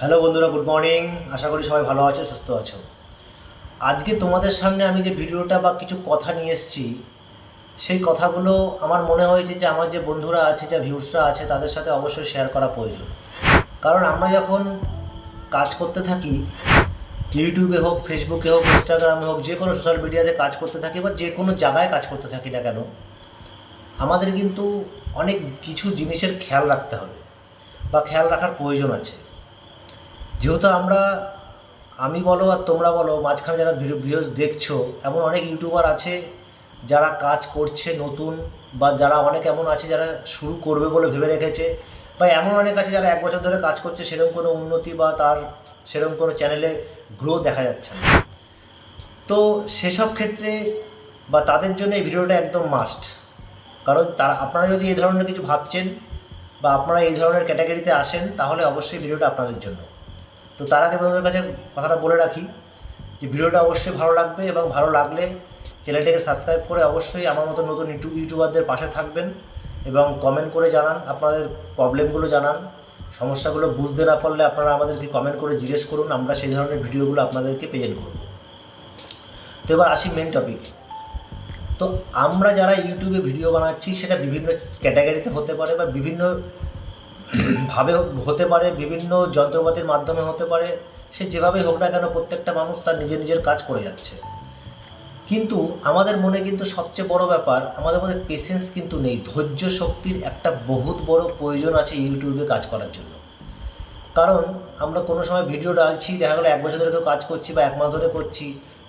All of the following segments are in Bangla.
হ্যালো বন্ধুরা, গুড মর্নিং। আশা করি সবাই ভালো আছো, সুস্থ আছো। আজকে তোমাদের সামনে আমি যে ভিডিওটা বা কিছু কথা নিয়ে এসেছি, সেই কথাগুলো আমার মনে হয়েছে যে আমার যে বন্ধুরা আছে, যা ভিউসরা আছে, তাদের সাথে অবশ্যই শেয়ার করা প্রয়োজন। কারণ আমরা যখন কাজ করতে থাকি ইউটিউবে হোক ফেসবুকে হোক ইনস্টাগ্রামে হোক, যে কোনো সোশ্যাল মিডিয়াতে কাজ করতে থাকি বা যে কোনো জায়গায় কাজ করতে থাকি না কেন, আমাদের কিন্তু অনেক কিছু জিনিসের খেয়াল রাখতে হবে বা খেয়াল রাখার প্রয়োজন আছে। যেহেতু আমরা, আমি বলো আর তোমরা বলো, মাঝখানে যারা ভিডিওস দেখছ, এমন অনেক ইউটিউবার আছে যারা কাজ করছে নতুন বা যারা অনেক এমন আছে যারা শুরু করবে বলে ভেবে রেখেছে বা এমন অনেক আছে যারা এক বছর ধরে কাজ করছে, সেরকম কোনো উন্নতি বা তার সেরকম কোনো চ্যানেলে গ্রো দেখা যাচ্ছে না। তো সেসব ক্ষেত্রে বা তাদের জন্য এই ভিডিওটা একদম মাস্ট কারণ তারা, আপনারা যদি এই ধরনের কিছু ভাবছেন বা আপনারা এই ধরনের ক্যাটাগরিতে আসেন, তাহলে অবশ্যই ভিডিওটা আপনাদের জন্য। তো তার আগে বন্ধুদের কাছে কথাটা বলে রাখি যে ভিডিওটা অবশ্যই ভালো লাগবে এবং ভালো লাগলে চ্যানেলটাকে সাবস্ক্রাইব করে অবশ্যই আমার মতো নতুন ইউটিউব ইউটিউবারদের পাশে থাকবেন এবং কমেন্ট করে জানান, আপনাদের প্রবলেমগুলো জানান। সমস্যাগুলো বুঝতে না পারলে আপনারা আমাদেরকে কমেন্ট করে জিজ্ঞেস করুন, আমরা সেই ধরনের ভিডিওগুলো আপনাদেরকে প্রেজেন্ট করব। তো এবার আসি মেন টপিক তো আমরা যারা ইউটিউবে ভিডিও বানাচ্ছি, সেটা বিভিন্ন ক্যাটাগরিতে হতে পারে বা বিভিন্ন ভাবে হতে পারে, বিভিন্ন যন্ত্রপাতির মাধ্যমে হতে পারে, সে যেভাবেই হোক না কেন প্রত্যেকটা মানুষ তার নিজের নিজের কাজ করে যাচ্ছে। কিন্তু আমাদের মনে কিন্তু সবচেয়ে বড় ব্যাপার, আমাদের মধ্যে পেশেন্স কিন্তু নেই, ধৈর্য শক্তির একটা বহুত বড় প্রয়োজন আছে ইউটিউবে কাজ করার জন্য। কারণ আমরা কোনো সময় ভিডিও ডালছি, দেখা গেলো এক বছর ধরে কেউ কাজ করছি বা এক মাস ধরে করছি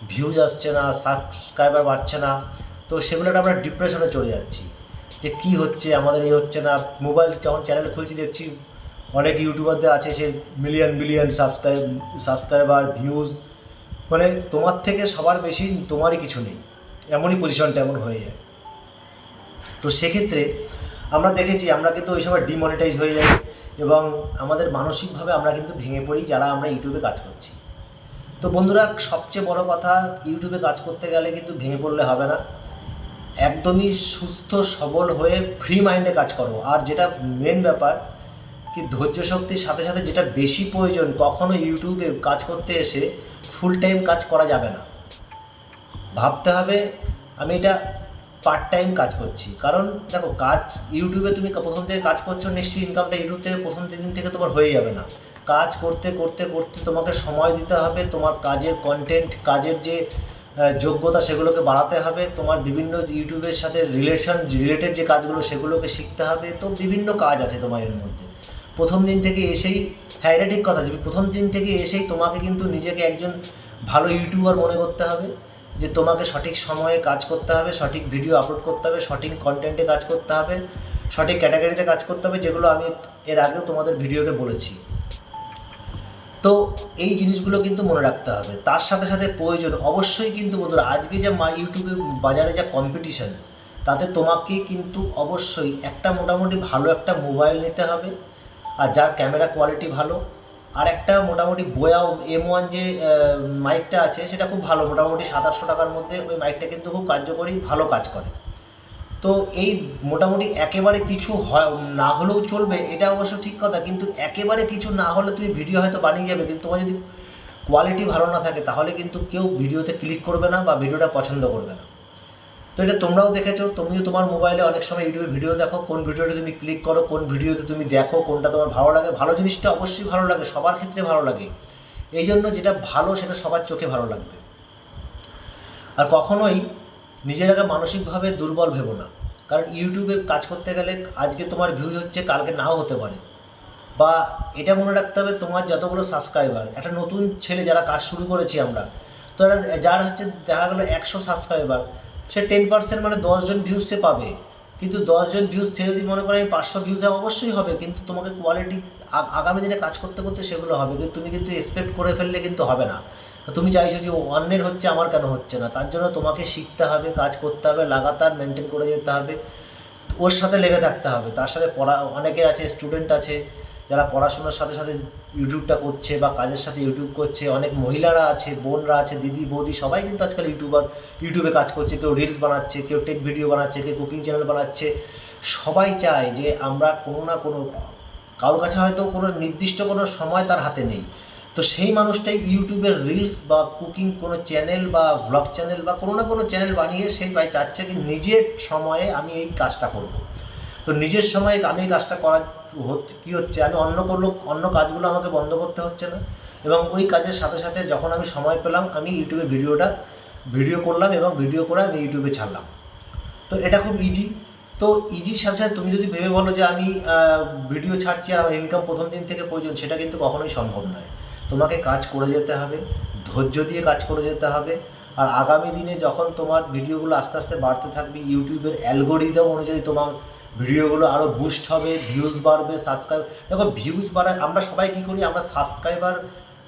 ভিউজ আসছে না সাবস্ক্রাইবার বাড়ছে না, তো সেগুলোটা আমরা ডিপ্রেশনে চলে যাচ্ছি। যে কি হচ্ছে, আমাদের এই হচ্ছে না। মোবাইল যখন চ্যানেল খুলছি, দেখছি অনেক ইউটিউবারদের আছে, সে million billion subscribe subscriber views মানে তোমার থেকে সবার বেশি তোমারই কিছু নেই। এমনই পজিশনটা এমন হয়ে যায়। তো সেক্ষেত্রে আমরা দেখেছি, আমরা কিন্তু ওই সময় ডিমনিটাইজ হয়ে যাই এবং আমাদের মানসিকভাবে আমরা কিন্তু ভেঙে পড়ি যারা আমরা ইউটিউবে কাজ করছি। তো বন্ধুরা, সবচেয়ে বড় কথা ইউটিউবে কাজ করতে গেলে কিন্তু ভেঙে পড়লে হবে না। একদমই সুস্থ, সবল হয়ে ফ্রি মাইন্ডে কাজ করো। আর যেটা মেন ব্যাপার, কি ধৈর্য শক্তির সাথে সাথে যেটা বেশি প্রয়োজন, কখনো ইউটিউবে কাজ করতে এসে ফুল টাইম কাজ করা যাবে না। ভাবতে হবে, আমি এটা পার্ট টাইম কাজ করছি। কারণ দেখো, কাজ ইউটিউবে তুমি প্রথম থেকে কাজ করছ, নিশ্চয়ই ইনকামটা ইউটিউব থেকে প্রথম দিন থেকে তোমার হয়ে যাবে না। কাজ করতে করতে করতে তোমাকে সময় দিতে হবে, তোমার কাজের কন্টেন্ট কাজের যে যোগ্যতা সেগুলোকে বাড়াতে হবে, তোমার বিভিন্ন ইউটিউবের সাথে রিলেশন রিলেটেড যে কাজগুলো সেগুলোকে শিখতে হবে, তো বিভিন্ন কাজ আছে তোমার এর মধ্যে। প্রথম দিন থেকে এসেই হ্যাঁ এটা ঠিক কথা, যে প্রথম দিন থেকে এসেই তোমাকে কিন্তু নিজেকে একজন ভালো ইউটিউবার মনে করতে হবে, যে তোমাকে সঠিক সময়ে কাজ করতে হবে, সঠিক ভিডিও আপলোড করতে হবে, সঠিক কন্টেন্টে কাজ করতে হবে, সঠিক ক্যাটাগরিতে কাজ করতে হবে, যেগুলো আমি এর আগেও তোমাদের ভিডিওতে বলেছি। তো এই জিনিসগুলো কিন্তু মনে রাখতে হবে। তার সাথে সাথে প্রয়োজন অবশ্যই কিন্তু বন্ধুরা, আজকে যে মা ইউটিউবে বাজারে যা কম্পিটিশান তাতে তোমাকে কিন্তু অবশ্যই একটা মোটামুটি ভালো একটা মোবাইল নিতে হবে, আর যার ক্যামেরা কোয়ালিটি ভালো, আর একটা মোটামুটি বোয়া এম ওয়ান যে মাইকটা আছে, সেটা খুব ভালো, মোটামুটি সাত আটশো টাকার মধ্যে ওই মাইকটা কিন্তু খুব কার্যকরী, ভালো কাজ করে। তো এই মোটামুটি একেবারে কিছু হয়, না হলেও চলবে, এটা অবশ্য ঠিক কথা, কিন্তু একেবারে কিছু না হলে তুমি ভিডিও হয়তো বানিয়ে যাবে, কিন্তু তোমার যদি কোয়ালিটি ভালো না থাকে, তাহলে কিন্তু কেউ ভিডিওতে ক্লিক করবে না বা ভিডিওটা পছন্দ করবে না। তো এটা তোমরাও দেখেছ, তুমিও তোমার মোবাইলে অনেক সময় ইউটিউবে ভিডিও দেখো, কোন ভিডিওটা তুমি ক্লিক করো, কোন ভিডিওতে তুমি দেখো, কোনটা তোমার ভালো লাগে। ভালো জিনিসটা অবশ্যই ভালো লাগে, সবার ক্ষেত্রে ভালো লাগে। এই জন্য যেটা ভালো, সেটা সবার চোখে ভালো লাগবে। আর কখনোই নিজেরাকে মানসিকভাবে দুর্বল ভেবো না। কারণ ইউটিউবে কাজ করতে গেলে আজকে তোমার ভিউজ হচ্ছে, কালকে নাও হতে পারে। বা এটা মনে রাখতে হবে, তোমার যতগুলো সাবস্ক্রাইবার একটা নতুন ছেলে যারা কাজ শুরু করেছি আমরা, তো যার হচ্ছে দেখা গেলো একশো সাবস্ক্রাইবার সে টেন পার্সেন্ট মানে দশজন ভিউজ সে পাবে। কিন্তু দশজন ভিউজ সে যদি মনে করে পাঁচশো ভিউজ অবশ্যই হবে, কিন্তু তোমাকে কোয়ালিটি আগামী দিনে কাজ করতে করতে সেগুলো হবে। কিন্তু তুমি কিন্তু এক্সপেক্ট করে ফেললে কিন্তু হবে না। তুমি চাইছো যে অন্যের হচ্ছে, আমার কেন হচ্ছে না? তার জন্য তোমাকে শিখতে হবে, কাজ করতে হবে, লাগাতার মেনটেন করে যেতে হবে, ওর সাথে লেগে থাকতে হবে। তার সাথে পড়া, অনেকের আছে স্টুডেন্ট আছে, যারা পড়াশোনার সাথে সাথে ইউটিউবটা করছে বা কাজের সাথে ইউটিউব করছে, অনেক মহিলারা আছে, বোনরা আছে, দিদি, বৌদি, সবাই কিন্তু আজকাল ইউটিউবার ইউটিউবে কাজ করছে, কেউ রিলস বানাচ্ছে, কেউ টেক ভিডিও বানাচ্ছে, কেউ কুকিং চ্যানেল বানাচ্ছে। সবাই চায় যে আমরা কোনো না কোনো কারোর কাছে হয়তো কোনো নির্দিষ্ট কোনো সময় তার হাতে নেই। তো সেই মানুষটাই ইউটিউবের রিলস বা কুকিং কোনো চ্যানেল বা ব্লগ চ্যানেল বা কোনো না কোনো চ্যানেল বানিয়ে সেই ভাই চাচ্ছে কি নিজের সময়ে আমি এই কাজটা করব। তো নিজের সময়ে আমি এই কাজটা হচ্ছে কী হচ্ছে? আমি অন্য কোনো অন্য কাজগুলো আমাকে বন্ধ করতে হচ্ছে না। এবং ওই কাজের সাথে সাথে যখন আমি সময় পেলাম, আমি ইউটিউবে ভিডিওটা ভিডিও করলাম এবং ভিডিও করে আমি ইউটিউবে ছাড়লাম। তো এটা খুব ইজি তো ইজির সাথে সাথে তুমি যদি ভেবে বলো যে আমি ভিডিও ছাড়ছি আর আমার ইনকাম প্রথম দিন থেকে প্রয়োজন, সেটা কিন্তু কখনোই সম্ভব নয়। তোমাকে কাজ করে যেতে হবে, ধৈর্য দিয়ে কাজ করে যেতে হবে। আর আগামী দিনে যখন তোমার ভিডিওগুলো আস্তে আস্তে বাড়তে থাকবে, ইউটিউবের অ্যালগোরিদম অনুযায়ী তোমার ভিডিওগুলো আরও বুস্ট হবে ভিউজ বাড়বে সাবস্ক্রাইব দেখো ভিউজ বাড়ায় আমরা সবাই কী করি? আমরা সাবস্ক্রাইবার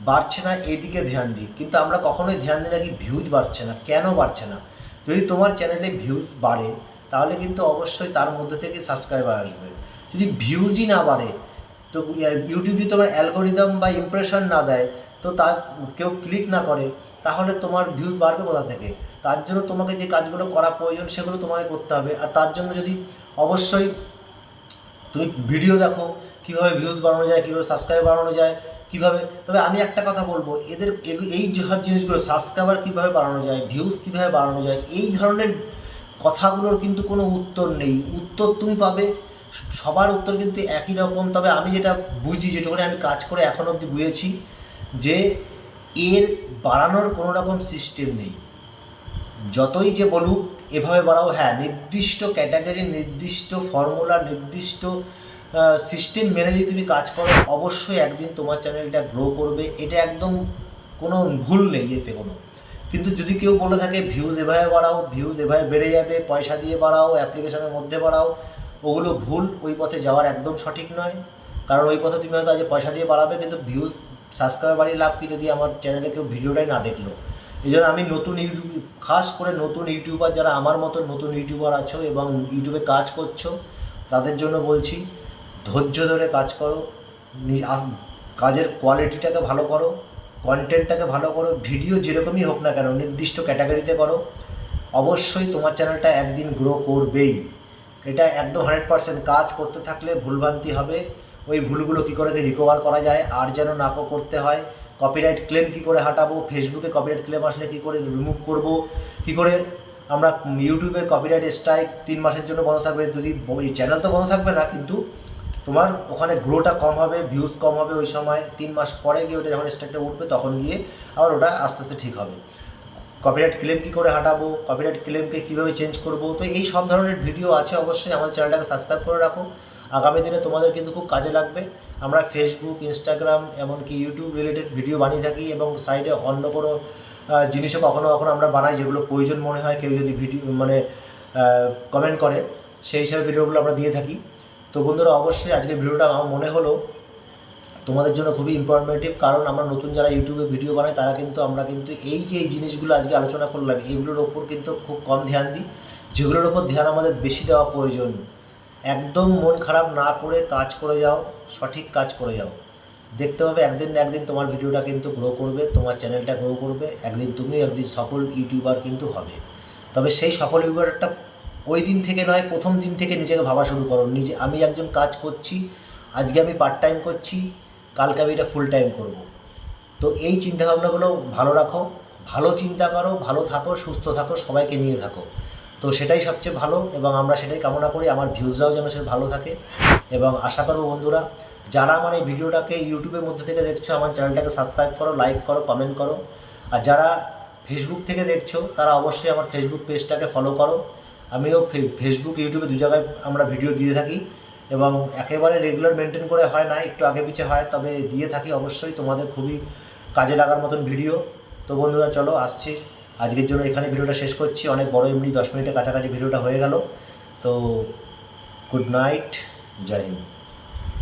বাড়ছে না, এদিকে ধ্যান দিই। কিন্তু আমরা কখনোই ধ্যান দিই না কি ভিউজ বাড়ছে না। কেন বাড়ছে না? যদি তোমার চ্যানেলে ভিউজ বাড়ে, তাহলে কিন্তু অবশ্যই তার মধ্যে থেকে সাবস্ক্রাইবার আসবে। যদি ভিউজই না বাড়ে তো ইউটিউব যদি তোমার অ্যালগোরিদম বা ইমপ্রেশন না দেয়, তো তার কেউ ক্লিক না করে, তাহলে তোমার ভিউজ বাড়বে কোথা থেকে? তার জন্য তোমাকে যে কাজগুলো করা প্রয়োজন, সেগুলো তোমাকে করতে হবে। আর তার জন্য যদি অবশ্যই তুমি ভিডিও দেখো, কীভাবে ভিউজ বাড়ানো যায়, কীভাবে সাবস্ক্রাইব বাড়ানো যায়, কীভাবে, তবে আমি একটা কথা বলব, এদের এই সব জিনিসগুলো সাবস্ক্রাইবার কীভাবে বাড়ানো যায় ভিউজ কীভাবে বাড়ানো যায়, এই ধরনের কথাগুলোর কিন্তু কোনো উত্তর নেই। উত্তর তুমি পাবে সবার উত্তর কিন্তু একই রকম, তবে আমি যেটা বুঝি যেটুকুনি আমি কাজ করে এখন অবধি বুঝেছি যে এর বাড়ানোর কোনো রকম সিস্টেম নেই। যতই যে বলুক, এভাবে বাড়াও হ্যাঁ নির্দিষ্ট ক্যাটাগরি নির্দিষ্ট ফর্মুলা নির্দিষ্ট সিস্টেম মেনে যদি তুমি কাজ করো, অবশ্যই একদিন তোমার চ্যানেলটা গ্রো করবে। এটা একদম কোনো ভুল নেই এতে কোনো। কিন্তু যদি কেউ বলে থাকে ভিউজ এভাবে বাড়াও ভিউজ এভাবে বেড়ে যাবে, পয়সা দিয়ে বাড়াও অ্যাপ্লিকেশনের মধ্যে বাড়াও ওগুলো ভুল ওই পথে যাওয়ার একদম সঠিক নয়। কারণ ওই পথে তুমি হয়তো আজ পয়সা দিয়ে বাড়াবে, কিন্তু ভিউজ সাবস্ক্রাইবার বাড়িয়ে লাভ কি যদি আমার চ্যানেলে কেউ ভিডিওটাই না দেখল? এই জন্য আমি নতুন ইউটিউব, খাস করে নতুন ইউটিউবার যারা আমার মতো নতুন ইউটিউবার আছো এবং ইউটিউবে কাজ করছ, তাদের জন্য বলছি, ধৈর্য ধরে কাজ করো কাজের কোয়ালিটিটাকে ভালো করো কন্টেন্টটাকে ভালো করো ভিডিও যেরকমই হোক না কেন, নির্দিষ্ট ক্যাটাগরিতে করো, অবশ্যই তোমার চ্যানেলটা একদিন গ্রো করবেই। এটা একদম হান্ড্রেড পার্সেন্ট কাজ করতে থাকলে ভুলভ্রান্তি হবে। ওই ভুলগুলো কী করে রিকভার করা যায়, আর যেন না করতে হয়। কপিরাইট ক্লেম কী করে হাঁটাবো? ফেসবুকে কপিরাইট ক্লেম আসলে কী করে রিমুভ করব? কী করে আমরা ইউটিউবের কপিরাইট স্ট্রাইক তিন মাসের জন্য বন্ধ থাকবে? যদি চ্যানেল তো বন্ধ থাকবে না, কিন্তু তোমার ওখানে গ্রোটা কম হবে ভিউজ কম হবে ওই সময়। তিন মাস পরে গিয়ে ওটা যখন স্ট্রাইকটা উঠবে, তখন গিয়ে আবার ওটা আস্তে আস্তে ঠিক হবে। কপিরাইট ক্লেম কী করে হাঁটাবো? কপিরাইট ক্লেমকে কীভাবে চেঞ্জ করব? তো এই সব ধরনের ভিডিও আছে অবশ্যই আমাদের চ্যানেলটাকে সাবস্ক্রাইব করে রাখো। আগামী দিনে তোমাদের কিন্তু খুব কাজে লাগবে। আমরা ফেসবুক ইনস্টাগ্রাম এমনকি ইউটিউব রিলেটেড ভিডিও বানিয়ে থাকি এবং সাইডে অন্য কোনো জিনিসও কখনো কখনো আমরা বানাই যেগুলো প্রয়োজন মনে হয়, কেউ যদি ভিডিও মানে কমেন্ট করে, সেই হিসাবে ভিডিওগুলো আমরা দিয়ে থাকি। তো বন্ধুরা, অবশ্যই আজকে ভিডিওটা আমার মনে হলো। তোমাদের জন্য খুবই ইনফরমেটিভ কারণ আমরা নতুন যারা ইউটিউবে ভিডিও বানাই, তারা কিন্তু, আমরা কিন্তু এই যে এই জিনিসগুলো আজকে আলোচনা করলাম এইগুলোর ওপর কিন্তু খুব কম ধ্যান দিই। যেগুলোর ওপর ধ্যান আমাদের বেশি দেওয়া প্রয়োজন। একদম মন খারাপ না করে কাজ করে যাও, সঠিক কাজ করে যাও। দেখতে পাবে একদিন না একদিন তোমার ভিডিওটা কিন্তু গ্রো করবে, তোমার চ্যানেলটা গ্রো করবে, একদিন তুমি, একদিন সফল ইউটিউবার কিন্তু হবে। তবে সেই সফল ইউটিউবারটা ওই দিন থেকে নয়, প্রথম দিন থেকে নিজেকে ভাবা শুরু করো। নিজে, আমি একজন কাজ করছি, আজকে আমি পার্ট টাইম করছি কালকে আমি এটা ফুল টাইম করব। তো এই চিন্তাভাবনাগুলো ভালো রাখো, ভালো চিন্তা করো, ভালো থাকো, সুস্থ থাকো, সবাইকে নিয়ে থাকো। তো সেটাই সবচেয়ে ভালো এবং আমরা সেটাই কামনা করি, আমার ভিউজরাও যেন সে ভালো থাকে। এবং আশা করব বন্ধুরা, যারা আমার এই ভিডিওটাকে ইউটিউবের মধ্যে থেকে দেখছ, আমার চ্যানেলটাকে সাবস্ক্রাইব করো লাইক করো কমেন্ট করো। আর যারা ফেসবুক থেকে দেখছ, তারা অবশ্যই আমার ফেসবুক পেজটাকে ফলো করো। আমিও ফেসবুক ইউটিউবে দু জায়গায় আমরা ভিডিও দিয়ে থাকি। এবং একেবারে রেগুলার মেনটেন করে হয় না, একটু আগে পিছিয়ে হয়, তবে দিয়ে থাকি অবশ্যই। তোমাদের খুবই কাজে লাগার মতন ভিডিও তো বন্ধুরা, চলো আসছি। আজকের জন্য এখানে ভিডিওটা শেষ করছি। অনেক বড় এমনি দশ মিনিটের কাছাকাছি ভিডিওটা হয়ে গেল। তো গুড নাইট জয় হিন্দ।